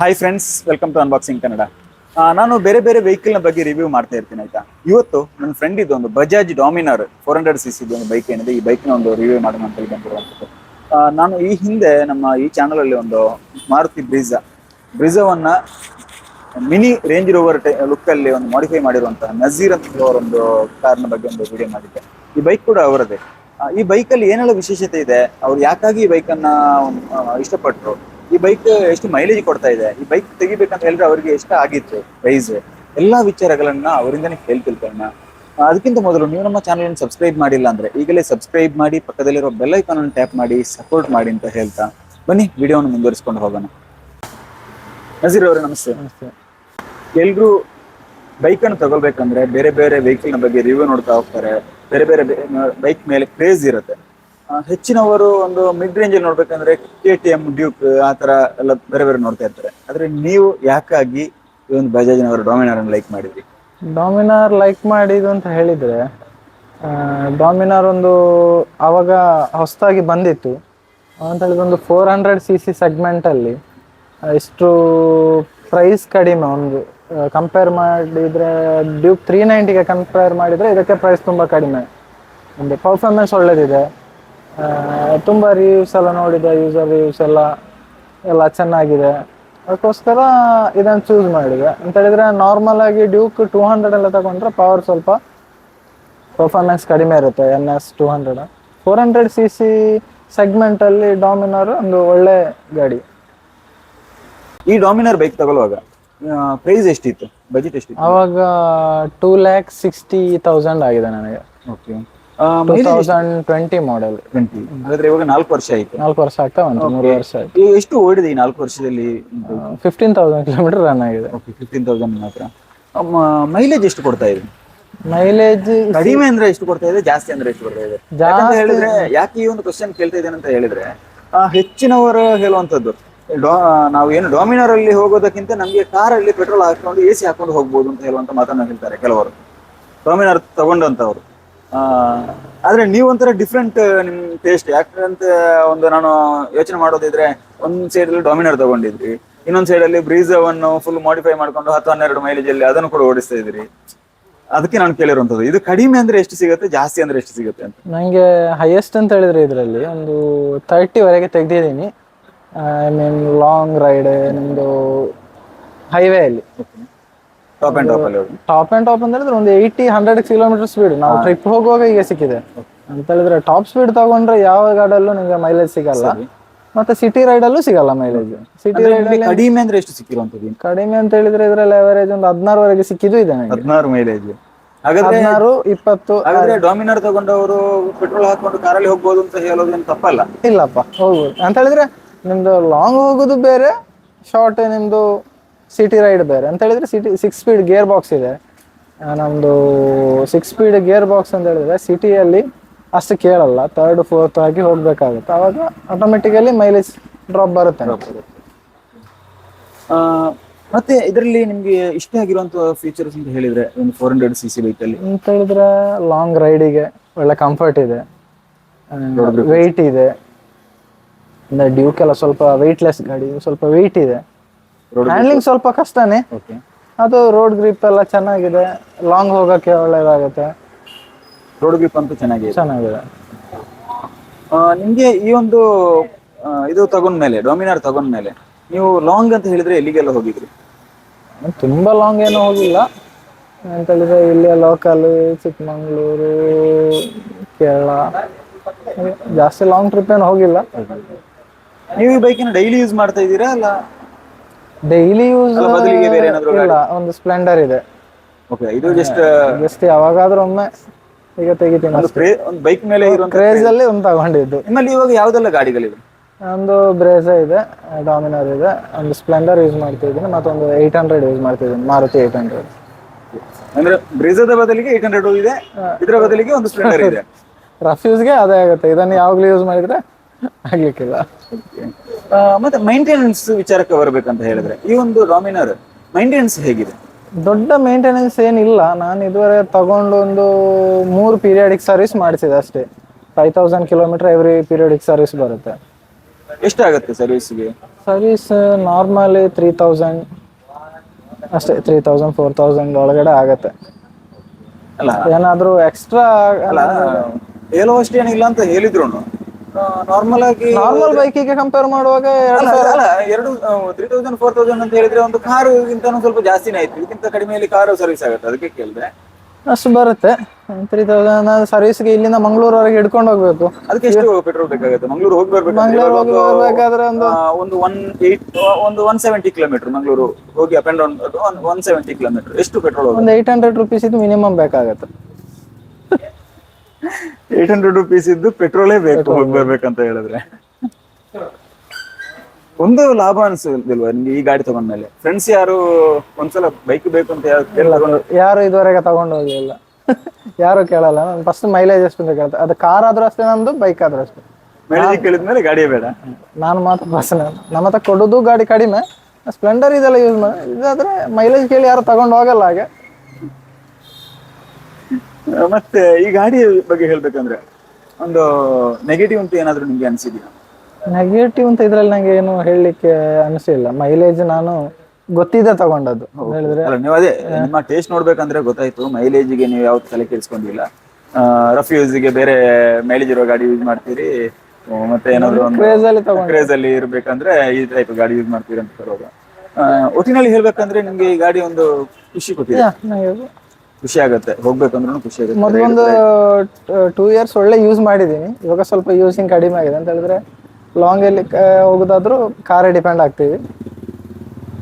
Hi friends welcome to unboxing Kannada ನಾನು ಬೇರೆ ಬೇರೆ ವೆಹಿಕಲ್ನ ಬಗ್ಗೆ ರಿವ್ಯೂ ಮಾಡ್ತಾ ಇರ್ತೀನಿ ಆಯ್ತಾ? ಇವತ್ತು ನನ್ನ ಫ್ರೆಂಡ್ ಇದು ಒಂದು Bajaj Dominar four hundred C ಸಿದು ಒಂದು ಬೈಕ್ ಏನಿದೆ, ಈ ಬೈಕ್ನ ಒಂದು ರಿವ್ಯೂ ಮಾಡೋಣ ಅಂತ ಹೇಳಿ ನಾನು ಈ ಹಿಂದೆ ನಮ್ಮ ಈ ಚಾನಲಲ್ಲಿ ಒಂದು ಮಾರುತಿ ಬ್ರಿಜಾ ಬ್ರಿಜಾವನ್ನ ಮಿನಿ ರೇಂಜ್ ರೋವರ್ ಲುಕ್ ಅಲ್ಲಿ ಒಂದು ಮಾಡಿಫೈ ಮಾಡಿರುವಂತಹ ನಜೀರ್ ಅಂತ ಹೇಳುವ ಒಂದು ಕಾರ್ನ ಬಗ್ಗೆ ಒಂದು ವಿಡಿಯೋ ಮಾಡಿದ್ದೆ. ಈ ಬೈಕ್ ಕೂಡ ಅವರದೇ. ಈ ಬೈಕಲ್ಲಿ ಏನೆಲ್ಲ ವಿಶೇಷತೆ ಇದೆ? ಅವ್ರು ಯಾಕಾಗಿ ಈ ಬೈಕನ್ನು ಇಷ್ಟಪಟ್ರು? ಈ ಬೈಕ್ ಎಷ್ಟು ಮೈಲೇಜ್ ಕೊಡ್ತಾ ಇದೆ? ಈ ಬೈಕ್ ತೆಗಿಬೇಕಂತ ಹೇಳಿದ್ರೆ ಅವರಿಗೆ ಇಷ್ಟ ಆಗಿತ್ತು ಪ್ರೈಸ್ ಎಲ್ಲಾ ವಿಚಾರಗಳನ್ನ ಅವರಿಂದನೇ ಕೇಳಿ ತಿಳ್ಕೊಳ್ಳೋಣ ಅದಕ್ಕಿಂತ ಮೊದಲು ನೀವು ನಮ್ಮ ಚಾನಲ್ ಸಬ್ಸ್ಕ್ರೈಬ್ ಮಾಡಿಲ್ಲ ಅಂದ್ರೆ ಈಗಲೇ ಸಬ್ಸ್ಕ್ರೈಬ್ ಮಾಡಿ ಪಕ್ಕದಲ್ಲಿರೋ ಬೆಲ್ ಐಕಾನ್ ಅನ್ನು ಟ್ಯಾಪ್ ಮಾಡಿ ಸಪೋರ್ಟ್ ಮಾಡಿ ಅಂತ ಹೇಳ್ತಾ ಬನ್ನಿ ವಿಡಿಯೋವನ್ನು ಮುಂದುವರಿಸ್ಕೊಂಡು ಹೋಗೋಣ. ನಜೀರ್ ಅವರೇ ನಮಸ್ತೆ. ಎಲ್ರು ಬೈಕ್ ಅನ್ನು ತಗೊಳ್ಬೇಕಂದ್ರೆ ಬೇರೆ ಬೇರೆ ವೆಹಿಕಲ್ನ ಬಗ್ಗೆ ರಿವ್ಯೂ ನೋಡ್ತಾ ಹೋಗ್ತಾರೆ. ಬೇರೆ ಬೇರೆ ಬೈಕ್ ಮೇಲೆ ಕ್ರೇಜ್ ಇರುತ್ತೆ. ಹೆಚ್ಚಿನವರು ಒಂದು ಮಿಡ್ ರೇಂಜ್ ಅಲ್ಲಿ ನೋಡ್ಬೇಕಂದ್ರೆ ಕೆ ಟಿ ಎಂ ಡ್ಯೂಕ್ ಆ ತರ ಎಲ್ಲ ಬೇರೆ ಬೇರೆ ನೋಡ್ತಾ ಇರ್ತಾರೆ. ಆದ್ರೆ ನೀವು ಯಾಕಾಗಿ ಈ ಒಂದು ಬಜಾಜ್ ನವರು ಡಾಮಿನಾರ್ ಲೈಕ್ ಮಾಡಿದ್ರಿ? ಡಾಮಿನಾರ್ ಲೈಕ್ ಮಾಡಿದ್ದು ಅಂತ ಹೇಳಿದ್ರೆ ಡಾಮಿನಾರ್ ಒಂದು ಅವಾಗ ಹೊಸದಾಗಿ ಬಂದಿತ್ತು. ಅಂತ ಹೇಳಿದ್ರೆ ಒಂದು ಫೋರ್ ಹಂಡ್ರೆಡ್ ಸಿ ಸಿ ಸೆಗ್ಮೆಂಟಲ್ಲಿ ಇಷ್ಟು ಪ್ರೈಸ್ ಕಡಿಮೆ ಒಂದು ಕಂಪೇರ್ ಮಾಡಿದರೆ ಡ್ಯೂಕ್ ತ್ರೀ ನೈಂಟಿಗೆ ಕಂಪೇರ್ ಮಾಡಿದರೆ ಇದಕ್ಕೆ ಪ್ರೈಸ್ ತುಂಬ ಕಡಿಮೆ. ಒಂದು ಪರ್ಫಾರ್ಮೆನ್ಸ್ ಒಳ್ಳೇದಿದೆ. ತುಂಬ ರಿವ್ಯೂಸ್ ಎಲ್ಲ ನೋಡಿದೆ ಯೂಸರ್ ರಿವ್ಯೂಸ್ ಎಲ್ಲ ಎಲ್ಲ ಚೆನ್ನಾಗಿದೆ. ಅದಕ್ಕೋಸ್ಕರ ಇದನ್ನು ಚೂಸ್ ಮಾಡಿದೆ. ಅಂತ ಹೇಳಿದ್ರೆ ನಾರ್ಮಲ್ ಆಗಿ ಡ್ಯೂಕ್ ಟೂ ಹಂಡ್ರೆಡ್ ಎಲ್ಲ ತಗೊಂಡ್ರೆ ಪವರ್ ಸ್ವಲ್ಪ ಪರ್ಫಾರ್ಮೆನ್ಸ್ ಕಡಿಮೆ ಇರುತ್ತೆ N S two hundred four hundred C C ಸೆಗ್ಮೆಂಟಲ್ಲಿ Dominar ಒಂದು ಒಳ್ಳೆ ಗಾಡಿ. ಈ ಡಾಮಿನಾರ್ ಬೈಕ್ ತಗೊಳ್ಳುವಾಗ ಪ್ರೈಸ್ ಎಷ್ಟಿತ್ತು? ಬಜೆಟ್ ಎಷ್ಟಿತ್ತು? ಆವಾಗ ಟೂ ಲ್ಯಾಕ್ ಸಿಕ್ಸ್ಟಿ ತೌಸಂಡ್ ಆಗಿದೆ ನನಗೆ. ಓಕೆ ಟ್ವೆಂಟಿ ಮಾಡೆಲ್ ಟ್ವೆಂಟಿ ಹಾಗಾದ್ರೆ ಇವಾಗ ನಾಲ್ಕು ವರ್ಷ ಆಯ್ತು. ನಾಲ್ಕು ವರ್ಷ ಆಗ್ತಾ ಬಂತು ಮೂರು ವರ್ಷ ಆಯ್ತು. ಈ ಎಷ್ಟು ಓಡಿದೆ ಈ ನಾಲ್ಕು ವರ್ಷದಲ್ಲಿ? ಫಿಫ್ಟೀನ್ ತೌಸಂಡ್ ಕಿಲೋಮೀಟರ್ ರನ್ ಆಗಿದೆ. ಓಕೆ ಫಿಫ್ಟೀನ್ ತೌಸಂಡ್ ಮಾತ್ರ. ಮೈಲೇಜ್ ಎಷ್ಟು ಕೊಡ್ತಾ ಇದೆ? ಮೈಲೇಜ್ ಕಡಿಮೆ ಅಂದ್ರೆ ಎಷ್ಟು ಕೊಡ್ತಾ ಇದೆ ಜಾಸ್ತಿ ಅಂದ್ರೆ ಎಷ್ಟು ಕೊಡ್ತಾ ಇದೆ? ಯಾಕಂತ ಹೇಳಿದ್ರೆ ಯಾಕೆ ಈ ಒಂದು ಕ್ವಶನ್ ಕೇಳ್ತಾ ಇದ್ದೇನೆ ಅಂತ ಹೇಳಿದ್ರೆ ಹೆಚ್ಚಿನವರು ಹೇಳುವಂತದ್ದು ನಾವು ಏನು ಡಾಮಿನರ್ ಅಲ್ಲಿ ಹೋಗೋದಕ್ಕಿಂತ ನಮ್ಗೆ ಕಾರ್ ಅಲ್ಲಿ ಪೆಟ್ರೋಲ್ ಹಾಕೊಂಡು ಎ ಸಿ ಹಾಕೊಂಡು ಹೋಗ್ಬೋದು ಅಂತ ಹೇಳುವಂತ ಮಾತನ್ನ ಹೇಳ್ತಾರೆ ಕೆಲವರು. ಡಾಮಿನರ್ ತಗೊಂಡಂತವ್ರು ಆದ್ರೆ ನೀವು ಒಂಥರ ಡಿಫ್ರೆಂಟ್ ನಿಮ್ ಟೇಸ್ಟ್ ಯಾಕಂತ ಒಂದು ನಾನು ಯೋಚನೆ ಮಾಡೋದಿದ್ರೆ ಒಂದ್ ಸೈಡ್ ಅಲ್ಲಿ ಡಾಮಿನರ್ ತಗೊಂಡಿದ್ರಿ ಇನ್ನೊಂದ್ ಸೈಡ್ ಅಲ್ಲಿ ಬ್ರೀಜವನ್ನು ಫುಲ್ ಮಾಡಿಫೈ ಮಾಡ್ಕೊಂಡು ಹತ್ತು ಹನ್ನೆರಡು ಮೈಲೇಜ್ ಅಲ್ಲಿ ಅದನ್ನು ಕೂಡ ಓಡಿಸ್ತಾ ಇದ್ರಿ ಅದಕ್ಕೆ ನಾನು ಕೇಳಿರುವಂತದ್ದು ಇದು ಕಡಿಮೆ ಅಂದ್ರೆ ಎಷ್ಟು ಸಿಗುತ್ತೆ ಜಾಸ್ತಿ ಅಂದ್ರೆ ಎಷ್ಟು ಸಿಗುತ್ತೆ ಅಂತ? ನನಗೆ ಹೈಯೆಸ್ಟ್ ಅಂತ ಹೇಳಿದ್ರೆ ಇದರಲ್ಲಿ ಒಂದು ತರ್ಟಿವರೆಗೆ ತೆಗ್ದಿದ್ದೀನಿ. I mean long ride highway ಹೈವೇಯಲ್ಲಿ top and top ಅಲ್ಲಿ ಟಾಪ್ ಅಂಡ್ ಟಾಪ್ ಅಂತ ಹೇಳಿದ್ರೆ ಒಂದು ಏಯ್ಟಿ ಹಂಡ್ರೆಡ್ ಕಿಲೋಮೀಟರ್ ಸ್ಪೀಡ್ ನಾವು ಟ್ರಿಪ್ ಹೋಗುವಾಗ ಈಗ ಸಿಕ್ಕಿದೆ. ಅಂತ ಹೇಳಿದ್ರೆ ಟಾಪ್ ಸ್ಪೀಡ್ ತಗೊಂಡ್ರೆ ಯಾವ ಗಾಡಲ್ಲೂ ನಿಮಗೆ ಮೈಲೇಜ್ ಸಿಗಲ್ಲ. ಮತ್ತೆ ಸಿಟಿ ರೈಡಲ್ಲೂ ಸಿಗಲ್ಲ ಮೈಲೇಜ್ ಸಿಟಿ ರೈಡ್ ಕಡಿಮೆ ಅಂದ್ರೆ ಎಷ್ಟು ಸಿಕ್ಕಿರುವಂತದ್ದು ಕಡಿಮೆ ಅಂತ ಹೇಳಿದ್ರೆ ಇದ್ರಲ್ಲಿ ಅವರೇಜ್ ಒಂದು ಹದಿನಾರುವರೆಗೆ ಸಿಕ್ಕಿದ್ದು ಇದೆ ಹದಿನಾರು ಮೈಲೇಜ್ ಹದಿನಾರು ಇಪ್ಪತ್ತು ಡಾಮಿನಾರ್ ತಗೊಂಡವರು ಪೆಟ್ರೋಲ್ ಹಾಕೊಂಡು ಕಾರಲ್ಲಿ ಹೋಗ್ಬೋದು ಅಂತ ತಪ್ಪಲ್ಲ? ಇಲ್ಲಪ್ಪ ಹೋಗ್ಬೋದು. ಅಂತ ಹೇಳಿದ್ರೆ ನಿಮ್ದು ಲಾಂಗ್ ಹೋಗೋದು ಬೇರೆ ಶಾರ್ಟ್ ನಿಮ್ದು ಸಿಟಿ ರೈಡ್ ಬೇರೆ. ಅಂತ ಹೇಳಿದ್ರೆ city six speed gear box ಇದೆ. ನಮ್ಮದು ನಮ್ದು ಸಿಕ್ಸ್ ಸ್ಪೀಡ್ ಗೇರ್ ಬಾಕ್ಸ್ ಅಂತ ಹೇಳಿದ್ರೆ ಸಿಟಿಯಲ್ಲಿ ಅಷ್ಟು ಕೇಳಲ್ಲ. ತರ್ಡ್ ಫೋರ್ತ್ ಆಗಿ ಹೋಗ್ಬೇಕಾಗುತ್ತೆ. ಆವಾಗ ಆಟೋಮೆಟಿಕಲಿ ಮೈಲೇಜ್ ಡ್ರಾಪ್ ಬರುತ್ತೆ. ಮತ್ತೆ ಇದರಲ್ಲಿ ನಿಮ್ಗೆ ಇಷ್ಟ ಆಗಿರುವಂತ ಫೀಚರ್ಸ್ ಅಂತ ಹೇಳಿದ್ರೆ ಒಂದು four hundred C C bike ಅಲ್ಲಿ? ಅಂತ ಹೇಳಿದ್ರೆ ಲಾಂಗ್ ರೈಡಿಗೆ ಒಳ್ಳೆ ಕಂಫರ್ಟ್ ಇದೆ. ವೆಯ್ಟ್ ಇದೆ. ಡ್ಯೂಕ್ ಎಲ್ಲ ಸ್ವಲ್ಪ ವೆಯ್ಟ್ಲೆಸ್ ಗಾಡಿ ಸ್ವಲ್ಪ ವೆಯ್ಟ್ ಇದೆ. ಹ್ಯಾಂಡ್ಲಿಂಗ್ ಸ್ವಲ್ಪ ಕಷ್ಟನೇ. ಅದು ರೋಡ್ ಗ್ರಿಪ್ ಎಲ್ಲ ಚೆನ್ನಾಗಿದೆ. ಲಾಂಗ್ ಹೋಗಕ್ಕೆ ಒಳ್ಳೇದಾಗುತ್ತೆ. ರೋಡ್ ಗ್ರಿಪ್ ಅಂತೂ ಚೆನ್ನಾಗಿದೆ. ಚೆನ್ನಾಗಿದೆ. ನಿಮಗೆ ಈ ಒಂದು ಆ, ಇದು ತಗೊಂಡ್ಮೇಲೆ ಡಾಮಿನಾರ್ ತಗೊಂಡ್ಮೇಲೆ ನೀವು ಲಾಂಗ್ ಅಂತ ಹೇಳಿದ್ರೆ ಎಲ್ಲಿಗೆಲ್ಲ ಹೋಗಿದ್ರಿ? ತುಂಬಾ ಲಾಂಗ್ ಏನು ಹೋಗಿಲ್ಲ. ಅಂತ ಹೇಳಿದ್ರೆ ಇಲ್ಲೇ ಲೋಕಲ್ ಚಿಕ್ಕಮಂಗ್ಳೂರು ಕೇರಳ ಜಾಸ್ತಿ ಲಾಂಗ್ ಟ್ರಿಪ್ ಏನು ಹೋಗಿಲ್ಲ. ನೀವು ಈ ಬೈಕಿನ ಡೈಲಿ ಯೂಸ್ ಮಾಡ್ತಾ ಇದ್ದೀರಾ ಅಲ್ಲ? ಡೈಲಿ ಯೂಸ್ ಬದಲಿಗೆ ಬೇರೆ ಏನಾದ್ರು ಇಲ್ಲ ಒಂದು ಸ್ಪ್ಲೆಂಡರ್ ಇದೆ. ಓಕೆ ಇದು ಜಸ್ಟ್ ಜಸ್ಟ್ ಯಾವಾಗಾದ್ರೂ ಒಮ್ಮೆ ಈಗ ತೆಗಿತೀನಿ ಒಂದು ಬೈಕ್ ಮೇಲೆ ಕ್ರೇಜ್ ಅಲ್ಲಿ ಒಂದು ತಗೊಂಡಿದ್ದು. ನಿಮ್ಮಲ್ಲಿ ಇವಾಗ ಯಾವ್ದೆಲ್ಲ ಗಾಡಿಗಳಿವೆ? ಒಂದು ಬ್ರೇಜ ಇದೆ ಡಾಮಿನರ್ ಇದೆ ಒಂದು ಸ್ಪ್ಲೆಂಡರ್ ಯೂಸ್ ಮಾಡ್ತಿದ್ದೀನಿ ಮತ್ತೊಂದು ಏಯ್ಟ್ ಹಂಡ್ರೆಡ್ ಯೂಸ್ ಮಾಡ್ತಿದ್ದೀನಿ ಮಾರುತಿ ಏಯ್ಟ್ ಹಂಡ್ರೆಡ್ ಅಂದ್ರೆ ಬ್ರೇಜದ ಬದಲಿಗೆ ಏಟ್ ಹಂಡ್ರೆಡ್ ಇದೆ ಇದರ ಬದಲಿಗೆ ಒಂದು ಸ್ಪ್ಲೆಂಡರ್ ಇದೆ. ರಫ್ ಯೂಸ್ಗೆ ಅದೇ ಆಗುತ್ತೆ ಇದನ್ನು ಯಾವಾಗಲೂ ಯೂಸ್ ಮಾಡಿದ್ರೆ ಆಗ್ಲಿಕ್ಕಿಲ್ಲ ಮತ್ತೆ ಮೈಂಟೆನೆನ್ಸ್ ವಿಚಾರಕ್ಕೆ ಬರಬೇಕಂತ ಹೇಳಿದ್ರೆ ಈ ಒಂದು ಡಾಮಿನರ್ ಮೈಂಟೆನೆನ್ಸ್ ಹೇಗಿದೆ? ದೊಡ್ಡ ಮೇಂಟೆನೆನ್ಸ್ ಏನಿಲ್ಲ. ನಾನು ಇದುವರೆಗೆ ತಗೊಂಡು ಒಂದು ಮೂರು ಪೀರಿಯಡಿಕ್ ಸರ್ವಿಸ್ ಮಾಡಿಸಿದೆ ಅಷ್ಟೇ. Five thousand kilometre every periodic service ಬರುತ್ತೆ. ಎಷ್ಟಾಗುತ್ತೆ ಸರ್ವಿಸ್ಗೆ ಸರ್ವಿಸ್ ನಾರ್ಮಲಿ ತ್ರೀ ತೌಸಂಡ್ ಅಷ್ಟೇ ತ್ರೀ ತೌಸಂಡ್ ಫೋರ್ ತೌಸಂಡ್ ಒಳಗಡೆ ಆಗತ್ತೆ. ಅಲ್ಲ. ಏನಾದರೂ ಎಕ್ಸ್ಟ್ರಾ ಅಲ್ಲ ಹೇಳೋ ಅಷ್ಟೇನಿಲ್ಲ ಅಂತ ಹೇಳಿದ್ರು ನಾರ್ಮಲ್ ಆಗಿ ನಾರ್ಮಲ್ ಬೈಕಿಗೆ ಕಂಪೇರ್ ಮಾಡುವಾಗ ಎರಡು ಅಲ್ಲ ಎರಡು ತ್ರೀ ತೌಸಂಡ್ ಫೋರ್ ತೌಸಂಡ್ ಅಂತ ಹೇಳಿದ್ರೆ ಒಂದು ಕಾರು ಗಿಂತನೂ ಸ್ವಲ್ಪ ಜಾಸ್ತಿನೇ ಆಯ್ತು. ಇದಕ್ಕಿಂತ ಕಡಿಮೆಯಲ್ಲಿ ಕಾರು ಸರ್ವಿಸ್ ಆಗುತ್ತೆ ಅದಕ್ಕೆ ಕೇಳಿದೆ. ಅಷ್ಟು ಬರುತ್ತೆ. ತ್ರೀ ತೌಸಂಡ್ ಸರ್ವಿಸ್ಗೆ ಇಲ್ಲಿಂದ ಮಂಗಳೂರವರೆಗೆ ಹಿಡ್ಕೊಂಡು ಹೋಗ್ಬೇಕು. ಅದಕ್ಕೆ ಎಷ್ಟು ಪೆಟ್ರೋಲ್ ಬೇಕಾಗುತ್ತೆ? ಮಂಗಳೂರು ಹೋಗಿ ಮಂಗಳೂರು ಹೋಗಿ ಬರ್ಬೇಕು ಬರ್ಬೇಕಾದ್ರೆ ಒಂದು ಒಂದು ಒನ್ ಏಟ್ ಒಂದು ಒನ್ ಸೆವೆಂಟಿ ಕಿಲೋಮೀಟರ್ ಮಂಗಳೂರು ಹೋಗಿ up and down one seventy kilometre ಎಷ್ಟು ಪೆಟ್ರೋಲ್ ಒಂದು ಏಟ್ ಹಂಡ್ರೆಡ್ ರುಪೀಸ್ ಇದು ಮಿನಿಮಮ್ ಬೇಕಾಗತ್ತೆ. ಏಟ್ ಹಂಡ್ರೆಡ್ ರುಪೀಸ್ ಇದ್ದು ಪೆಟ್ರೋಲೇ ಬೇಕು ಹೋಗಿ ಬರ್ಬೇಕಂತ ಹೇಳಿದ್ರೆ. ಒಂದು ಲಾಭ ಅನ್ಸಿಲ್ವ ನಿಮ್ಗೆ ಈ ಗಾಡಿ ತಗೊಂಡ್ಮೇಲೆ? ಫ್ರೆಂಡ್ಸ್ ಯಾರು ಒಂದ್ಸಲ ಬೈಕ್ ಬೇಕು ಅಂತ ಯಾರು ಇದುವರೆಗೆ ತಗೊಂಡು ಹೋಗಿಲ್ಲ. ಯಾರು ಕೇಳಲ್ಲ. ನಾನು ಫಸ್ಟ್ ಮೈಲೇಜ್ ಎಷ್ಟು ಅಂತ ಕೇಳ್ತಾರೆ. ಅದು ಕಾರ್ ಆದ್ರೂ ಅಷ್ಟೇ ನಂದು ಬೈಕ್ ಆದ್ರೂ ಅಷ್ಟೇ. ಮೈಲೇಜ್ ಕೇಳಿದ್ಮೇಲೆ ಗಾಡಿ ಬೇಡ. ನಾನು ಮಾತ್ರ ಬಸ್ ನಮ್ಮ ಹತ್ರ ಕೊಡೋದು ಗಾಡಿ ಕಡಿಮೆ. ಸ್ಪ್ಲೆಂಡರ್ ಇದೆಲ್ಲ ಯೂಸ್ ಮಾಡಿ ಇದಾದ್ರೆ ಮೈಲೇಜ್ ಕೇಳಿ ಯಾರು ತಗೊಂಡು ಹೋಗಲ್ಲ ಹಾಗೆ. ಮತ್ತೆ ಈ ಗಾಡಿ ಬಗ್ಗೆ ಹೇಳ್ಬೇಕಂದ್ರೆ ಒಂದು ನೆಗೆಟಿವ್ ಅಂತ ಏನಾದ್ರು ನಿಮ್ಗೆ ಅನ್ಸಿದ್ಯಾ? ನೆಗೆಟಿವ್ ಅಂತ ಇದ್ರಲ್ಲಿ ನಂಗೆ ಏನು ಹೇಳಲಿಕ್ಕೆ ಅನಿಸಿಲ್ಲ. ಮೈಲೇಜ್ ನಾನು ಗೊತ್ತಿದೆ ತಗೊಂಡದ್ದು. ಹೇಳಿದ್ರೆ ಅಲ್ಲ ನೀವು ಅದೇ ನಿಮ್ಮ ಟೇಸ್ಟ್ ನೋಡ್ಬೇಕಂದ್ರೆ ಗೊತ್ತಾಯ್ತು. ಮೈಲೇಜ್ಗೆ ನೀವು ಯಾವ್ದು ತಲೆ ಕೆಡಿಸ್ಕೊಂಡಿಲ್ಲ. ರಫ್ ಯೂಸ್ಗೆ ಬೇರೆ ಮೈಲೇಜ್ ಇರೋ ಗಾಡಿ ಯೂಸ್ ಮಾಡ್ತೀರಿ? ಮತ್ತೆ ಏನಾದ್ರು ಕ್ರೇಜ್ ಅಲ್ಲಿ ತಗೊಂಡು. ಕ್ರೇಜ್ ಅಲ್ಲಿ ಇರ್ಬೇಕಂದ್ರೆ ಈ ಟೈಪ್ ಗಾಡಿ ಯೂಸ್ ಮಾಡ್ತೀರಿ ಅಂತ ಬರೋದು. ಆ, ಒಟ್ಟಿನಲ್ಲಿ ಹೇಳ್ಬೇಕಂದ್ರೆ ನಿಮ್ಗೆ ಈ ಗಾಡಿ ಒಂದು ಖುಷಿ ಕೊಟ್ಟಿದೆ. ಖುಷಿ ಆಗುತ್ತೆ ಹೋಗ್ಬೇಕಂದ್ರೂ ಖುಷಿ ಆಗುತ್ತೆ. ಮೊದಲೊಂದು ಟೂ ಇಯರ್ಸ್ ಒಳ್ಳೆ ಯೂಸ್ ಮಾಡಿದ್ದೀನಿ. ಇವಾಗ ಸ್ವಲ್ಪ ಯೂಸಿಂಗ್ ಕಡಿಮೆ ಆಗಿದೆ ಅಂತ ಹೇಳಿದ್ರೆ ಲಾಂಗ್ ಅಲ್ಲಿ ಹೋಗೋದಾದ್ರೂ ಕಾರೇ ಡಿಪೆಂಡ್ ಆಗ್ತೀವಿ.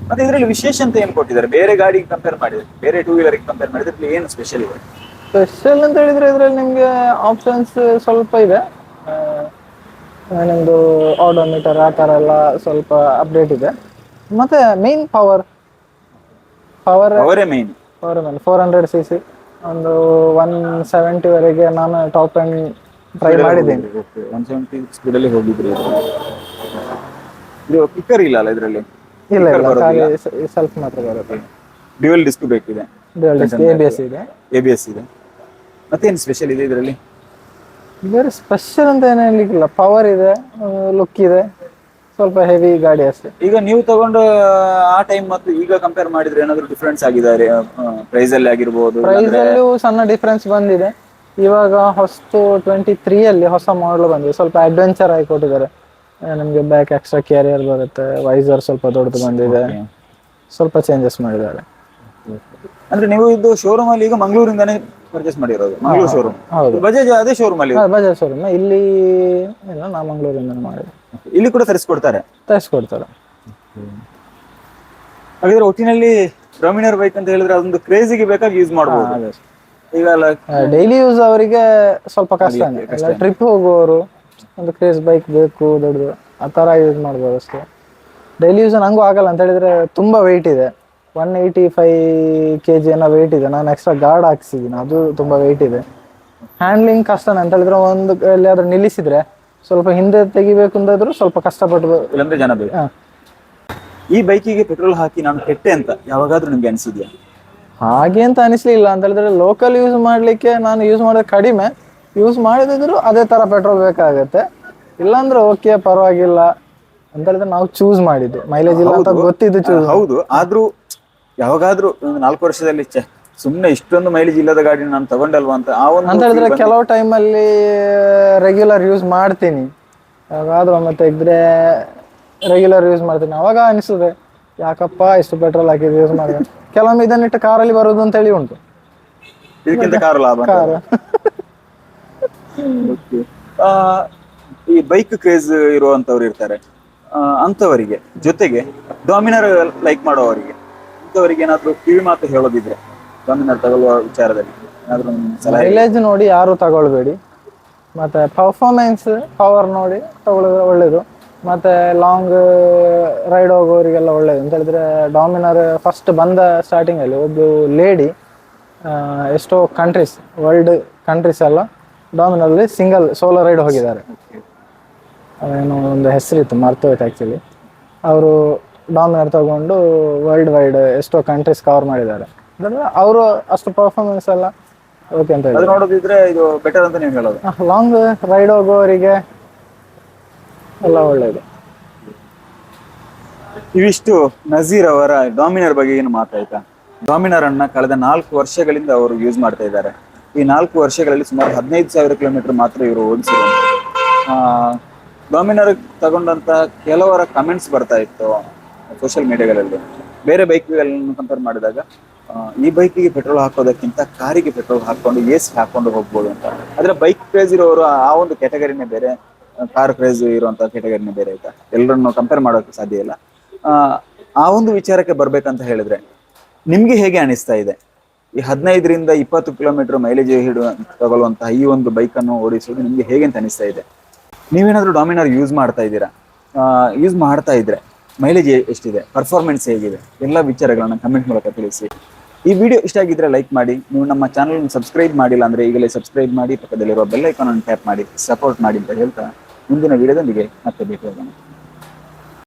ಮತ್ತೆ ಇದರಲ್ಲಿ ವಿಶೇಷ ಅಂತ ಏನು ಕೊಟ್ಟಿದ್ದಾರೆ? ಬೇರೆ ಗಾಡಿಗೆ ಕಂಪೇರ್ ಮಾಡಿದ್ರೆ ಬೇರೆ ಟೂ ವೀಲರ್ ಕಂಪೇರ್ ಮಾಡಿದ್ರೆ ಏನು ಸ್ಪೆಷಲ್ ಇದೆ? ಸ್ಪೆಷಲ್ ಅಂತ ಹೇಳಿದ್ರೆ ಇದರಲ್ಲಿ ನಿಮಗೆ ಆಪ್ಷನ್ಸ್ ಸ್ವಲ್ಪ ಇದೆ. ನಿಮ್ಮದು ಆಡೋಮೀಟರ್ ಆ ಥರ ಎಲ್ಲ ಸ್ವಲ್ಪ ಅಪ್ಡೇಟ್ ಇದೆ. ಮತ್ತೆ ಮೇನ್ ಪವರ್ ಪವರ್ ಅವರೇ main power L four hundred C C ಒಂದು ಒನ್ ಸೆವೆಂಟಿವರೆಗೆ ನಾನು ಟಾಪ್ ಎಂಡ್ ಟ್ರೈ ಮಾಡಿದ್ದೀನಿ. ಒನ್ ಸೆವೆಂಟಿ ಸ್ಪೀಡ್ ಅಲ್ಲಿ ಹೋಗಿದ್ರಿ ಇದು. ಕಿಕ್ಕರ್ ಇಲ್ಲ ಅಲ್ಲ ಇದರಲ್ಲಿ? ಇಲ್ಲ ಇಲ್ಲ ಸೆಲ್ಫ್ ಮಾತ್ರ ಬರುತ್ತೆ ಡ್ಯುಯಲ್ ಡಿಸ್ಕ್ ಬೇಕಿದೆ ಎ ಬಿ ಎಸ್ ಇದೆ. ಎ ಬಿ ಎಸ್ ಇದೆ. ಮತ್ತೇನು ಸ್ಪೆಷಲ್ ಇದೆ ಇದರಲ್ಲಿ? ಬೇರೆ ಸ್ಪೆಷಲ್ ಅಂತ ಏನು ಹೇಳಲಿಕ್ಕಿಲ್ಲ. ಪವರ್ ಇದೆ ಲುಕ್ ಇದೆ. ಸ್ವಲ್ಪ ಹೆವಿ ಗಾಡಿ ಅಷ್ಟೇ. ಈಗ ನೀವು ತಗೊಂಡು ಆ ಟೈಮ್ ಮತ್ತು ಈಗ ಕಂಪೇರ್ ಮಾಡಿದ್ರೆ ಏನಾದ್ರು ಡಿಫ್ರೆನ್ಸ್ ಆಗಿದ್ದಾರೆ ಪ್ರೈಸ್ ಅಲ್ಲಿ ಆಗಿರ್ಬೋದು ಪ್ರೈಸ್ ಅಲ್ಲಿ ಸಣ್ಣ ಡಿಫ್ರೆನ್ಸ್ ಬಂದಿದೆ. ಇವಾಗ ಹೊಸ್ತು ಟ್ವೆಂಟಿ ತ್ರೀ ಅಲ್ಲಿ ಹೊಸ ಮಾಡಲ್ ಬಂದಿದೆ. ಸ್ವಲ್ಪ ಅಡ್ವೆಂಚರ್ ಆಗಿ ಕೊಟ್ಟಿದ್ದಾರೆ. ನಮಗೆ ಬ್ಯಾಕ್ ಎಕ್ಸ್ಟ್ರಾ ಕ್ಯಾರಿಯರ್ ಬರುತ್ತೆ ವೈಸರ್ ಸ್ವಲ್ಪ ದೊಡ್ಡದು ಬಂದಿದೆ. ಸ್ವಲ್ಪ ಚೇಂಜಸ್ ಮಾಡಿದ್ದಾರೆ. ಅಂದ್ರೆ ನೀವು ಇದು ಶೋರೂಮ್ ಅಲ್ಲಿ ಈಗ ಮಂಗಳೂರಿಂದಾನೇ ಪರ್ಚೇಸ್ ಮಾಡಿರೋದು? ಮಂಗಳೂರು ಶೋರೂಮ್ ಹೌದು. ಬಜಾಜ್ ಅದೇ ಶೋರೂಮ್ ಅಲ್ಲಿ? ಬಜಾಜ್ ಶೋರೂಮ್ ಇಲ್ಲಿ ಇಲ್ಲ ನಾ ಮಂಗಳೂರಿಂದ ಮಾಡಿದೆ ಇಲ್ಲಿ ಕೂಡ ತರಿಸ್ಕೊಡ್ತಾರೆ. ತರಿಸ್ಕೊಡ್ತಾರೆ. ಹಾಗಾದ್ರೆ ಒಟ್ಟಿನಲ್ಲಿ ಡೊಮಿನರ್ ಬೈಕ್ ಅಂತ ಹೇಳಿದ್ರೆ ಅದೊಂದು ಕ್ರೇಜಿಗೆ ಬೇಕಾಗಿ ಯೂಸ್ ಮಾಡಬಹುದು ಈಗ ಡೈಲಿ ಯೂಸ್ ಅವರಿಗೆ ಸ್ವಲ್ಪ ಕಷ್ಟ ಟ್ರಿಪ್ ಹೋಗುವವರು ಒಂದು ಕ್ರೇಜ್ ಬೈಕ್ ಬೇಕು ದೊಡ್ಡದು ಆ ತರ ಯೂಸ್ ಮಾಡ್ಬೋದು ಅಷ್ಟೇ. ಡೈಲಿ ಯೂಸ್ ನಂಗೂ ಆಗಲ್ಲ ಅಂತ ಹೇಳಿದ್ರೆ ತುಂಬಾ ವೆಯ್ಟ್ ಇದೆ. One eighty five K G ಏನೋ ವೆಯ್ಟ್ ಇದೆ. ನಾನು ಎಕ್ಸ್ಟ್ರಾ ಗಾರ್ಡ್ ಹಾಕ್ಸಿದ್ದೀನಿ ಅದು ತುಂಬಾ ವೆಯ್ಟ್ ಇದೆ. ಹ್ಯಾಂಡ್ಲಿಂಗ್ ಕಷ್ಟನೇ ಅಂತ ಹೇಳಿದ್ರೆ ಒಂದು ಎಲ್ಲಿಯಾದ್ರೂ ನಿಲ್ಲಿಸಿದ್ರೆ ಸ್ವಲ್ಪ ಹಿಂದೆ ತೆಗಿಬೇಕು ಅಂದ್ರೆ ಸ್ವಲ್ಪ ಕಷ್ಟಪಟ್ಟು ಇಲ್ಲಂದ್ರೆ ಜನ ಬೇಕು ಈ ಬೈಕಿಗೆ ಪೆಟ್ರೋಲ್ ಹಾಕಿ ನಾನು ಕೆಟ್ಟೆ ಅಂತ ಯಾವಾಗಾದ್ರೂ ನಿಮ್ಗೆ ಅನಿಸಿದ್ಯಾ? ಹಾಗೆ ಅಂತ ಅನಿಸ್ಲಿಲ್ಲ. ಅಂತ ಹೇಳಿದ್ರೆ ಲೋಕಲ್ ಯೂಸ್ ಮಾಡ್ಲಿಕ್ಕೆ ನಾನು ಯೂಸ್ ಮಾಡೋದು ಕಡಿಮೆ. ಯೂಸ್ ಮಾಡಿದ್ರು ಅದೇ ತರ ಪೆಟ್ರೋಲ್ ಬೇಕಾಗತ್ತೆ. ಇಲ್ಲಾಂದ್ರೆ ಓಕೆ ಪರವಾಗಿಲ್ಲ ಅಂತ ಹೇಳಿದ್ರೆ ನಾವು ಚೂಸ್ ಮಾಡಿದ್ದು. ಮೈಲೇಜ್ ಇಲ್ಲ ಅಂತ ಗೊತ್ತಿದ್ದು ಚೂಸ್ ಹೌದು. ಆದ್ರೂ ಯಾವಾಗಾದ್ರೂ ಒಂದು ನಾಲ್ಕು ವರ್ಷದಲ್ಲಿ ಛೆ, ಸುಮ್ನೆ ಇಷ್ಟೊಂದು ಮೈಲೇಜ್ ಇಲ್ಲದ ಗಾಡಿ ನಾನು ತಗೊಂಡಲ್ವಾ ಅಂತ ಆ ಒಂದು ಅಂತ ಹೇಳಿದ್ರೆ ಕೆಲವು ಟೈಮಲ್ಲಿ ರೆಗ್ಯುಲರ್ ಯೂಸ್ ಮಾಡ್ತೀನಿ. ಯಾವಾಗಾದ್ರೂ ಮತ್ತೆ ಇದ್ರೆ ರೆಗ್ಯುಲರ್ ಯೂಸ್ ಮಾಡ್ತೀನಿ. ಅವಾಗ ಅನಿಸ್ತದೆ ಯಾಕಪ್ಪ ಇಷ್ಟು ಪೆಟ್ರೋಲ್ ಹಾಕಿದ್ರೆ ಯೂಸ್ ಮಾಡಿದ್ರೆ ಕೆಲವೊಮ್ಮೆ ಇದನ್ನಿಟ್ಟು ಕಾರಲ್ಲಿ ಬರೋದು ಅಂತ ಹೇಳಿ ಉಂಟು. ಇದಕ್ಕಿಂತ ಕಾರು ಲಾಭ ಅಂತ. Car Okay. ಆ, ಈ ಬೈಕ್ ಕ್ರೇಜ್ ಇರುವಂತವ್ರು ಇರ್ತಾರೆ. ಆ, ಅಂಥವರಿಗೆ ಜೊತೆಗೆ ಡಾಮಿನರ್ ಲೈಕ್ ಮಾಡೋವರಿಗೆ ಅಂಥವರಿಗೆ ಏನಾದ್ರು ಕಿವಿ ಮಾತು ಹೇಳೋದಿದ್ರೆ ಡಾಮಿನರ್ ತಗೊಳ್ಳುವ ವಿಚಾರದಲ್ಲಿ. ಮೈಲೇಜ್ ನೋಡಿ ಯಾರು ತಗೊಳ್ಬೇಡಿ. ಮತ್ತೆ ಪರ್ಫಾರ್ಮೆನ್ಸ್ ಪವರ್ ನೋಡಿ ತಗೊಳ್ಳೋದು ಒಳ್ಳೇದು. ಮತ್ತೆ ಲಾಂಗ್ ರೈಡ್ ಹೋಗೋರಿಗೆಲ್ಲ ಒಳ್ಳೇದು. ಅಂತ ಹೇಳಿದ್ರೆ ಡಾಮಿನರ್ ಫಸ್ಟ್ ಬಂದ ಸ್ಟಾರ್ಟಿಂಗ್ ಅಲ್ಲಿ ಒಬ್ಬ ಲೇಡಿ ಎಷ್ಟೋ ಕಂಟ್ರೀಸ್ ವರ್ಲ್ಡ್ ಕಂಟ್ರೀಸ್ ಎಲ್ಲ ಡಾಮಿನಲ್ಲಿ ಸಿಂಗಲ್ ಸೋಲೋ ರೈಡ್ ಹೋಗಿದ್ದಾರೆ. ಏನೋ ಒಂದು ಹೆಸರಿತ್ತು, ಮರ್ತೋಯ್ತು ಆ್ಯಕ್ಚುಲಿ ಅವರು ಡಾಮಿನರ್ ತಗೊಂಡು ವರ್ಲ್ಡ್ ವೈಡ್ ಎಷ್ಟೋ ಕಂಟ್ರೀಸ್ ಕವರ್ ಮಾಡಿದ್ದಾರೆ. ಅವರು ಅಷ್ಟು ಪರ್ಫಾರ್ಮೆನ್ಸ್ ಎಲ್ಲ ಓಕೆ ಅಂತ ಅದು ನೋಡೋದಿದ್ರೆ ಇದು ಬೆಟರ್ ಅಂತ ನೀವು ಹೇಳೋದು. ಲಾಂಗ್ ರೈಡ್ ಹೋಗೋವರಿಗೆ ಎಲ್ಲ ಒಳ್ಳೇದು. ಇವಿಷ್ಟು ನಜೀರ್ ಅವರ ಡಾಮಿನರ್ ಬಗ್ಗೆ ಏನು ಮಾತಾಯ್ತಾ? ಡಾಮಿನರ್ ಅನ್ನ ಕಳೆದ ನಾಲ್ಕು ವರ್ಷಗಳಿಂದ ಅವರು ಯೂಸ್ ಮಾಡ್ತಾ ಇದ್ದಾರೆ. ಈ ನಾಲ್ಕು ವರ್ಷಗಳಲ್ಲಿ ಸುಮಾರು ಹದಿನೈದು ಸಾವಿರ ಕಿಲೋಮೀಟರ್ ಮಾತ್ರ ಇವರು ಓಡಿಸಿದ್ರು ಡಾಮಿನರ್ ತಗೊಂಡಂತ ಕೆಲವರ ಕಮೆಂಟ್ಸ್ ಬರ್ತಾ ಇತ್ತು ಸೋಷಿಯಲ್ ಮೀಡಿಯಾಗಳಲ್ಲಿ ಬೇರೆ ಬೈಕ್ಗಳನ್ನು ಕಂಪೇರ್ ಮಾಡಿದಾಗ? ಈ ಬೈಕಿಗೆ ಪೆಟ್ರೋಲ್ ಹಾಕೋದಕ್ಕಿಂತ ಕಾರಿಗೆ ಪೆಟ್ರೋಲ್ ಹಾಕೊಂಡು ಎಸ್ ಹಾಕೊಂಡು ಹೋಗ್ಬೋದು ಅಂತ. ಆದ್ರೆ ಬೈಕ್ ಕ್ರೇಜ್ ಇರೋರು ಆ ಒಂದು ಕ್ಯಾಟಗರಿನೇ ಬೇರೆ ಕಾರ್ ಕ್ರೇಜ್ ಇರುವಂತ ಕ್ಯಾಟಗರಿನೇ ಬೇರೆ ಆಯ್ತಾ ಎಲ್ಲರನ್ನು ಕಂಪೇರ್ ಮಾಡೋಕೆ ಸಾಧ್ಯ ಇಲ್ಲ. ಆ, ಆ ಒಂದು ವಿಚಾರಕ್ಕೆ ಬರ್ಬೇಕಂತ ಹೇಳಿದ್ರೆ ನಿಮ್ಗೆ ಹೇಗೆ ಅನಿಸ್ತಾ ಇದೆ? ಈ ಹದಿನೈದರಿಂದ ಇಪ್ಪತ್ತು ಕಿಲೋಮೀಟರ್ ಮೈಲೇಜ್ ಹಿಡುವ ತಗೊಳ್ಳುವಂತಹ ಈ ಒಂದು ಬೈಕ್ ಅನ್ನು ಓಡಿಸೋದು ನಿಮ್ಗೆ ಹೇಗೆ ಅಂತ ಅನಿಸ್ತಾ ಇದೆ? ನೀವೇನಾದ್ರೂ ಡಾಮಿನರ್ ಯೂಸ್ ಮಾಡ್ತಾ ಇದ್ದೀರಾ? ಯೂಸ್ ಮಾಡ್ತಾ ಇದ್ರೆ ಮೈಲೇಜ್ ಎಷ್ಟಿದೆ? ಪರ್ಫಾರ್ಮೆನ್ಸ್ ಹೇಗಿದೆ? ಎಲ್ಲ ವಿಚಾರಗಳನ್ನ ಕಮೆಂಟ್ ಮೂಲಕ ತಿಳಿಸಿ. ಈ ವಿಡಿಯೋ ಇಷ್ಟ ಆಗಿದ್ರೆ ಲೈಕ್ ಮಾಡಿ. ನೀವು ನಮ್ಮ ಚಾನಲ್ ಸಬ್ಸ್ಕ್ರೈಬ್ ಮಾಡಿಲ್ಲ ಅಂದ್ರೆ ಈಗಲೇ ಸಬ್ಸ್ಕ್ರೈಬ್ ಮಾಡಿ, ಪಕ್ಕದಲ್ಲಿರುವ ಬೆಲ್ ಐಕಾನ್ ಅನ್ನು ಟ್ಯಾಪ್ ಮಾಡಿ ಸಪೋರ್ಟ್ ಮಾಡಿ ಅಂತ ಹೇಳ್ತಾ ಮುಂದಿನ ವಿಡಿಯೋದೊಂದಿಗೆ ಮತ್ತೆ ಭೇಟಿಯಾಗೋಣ.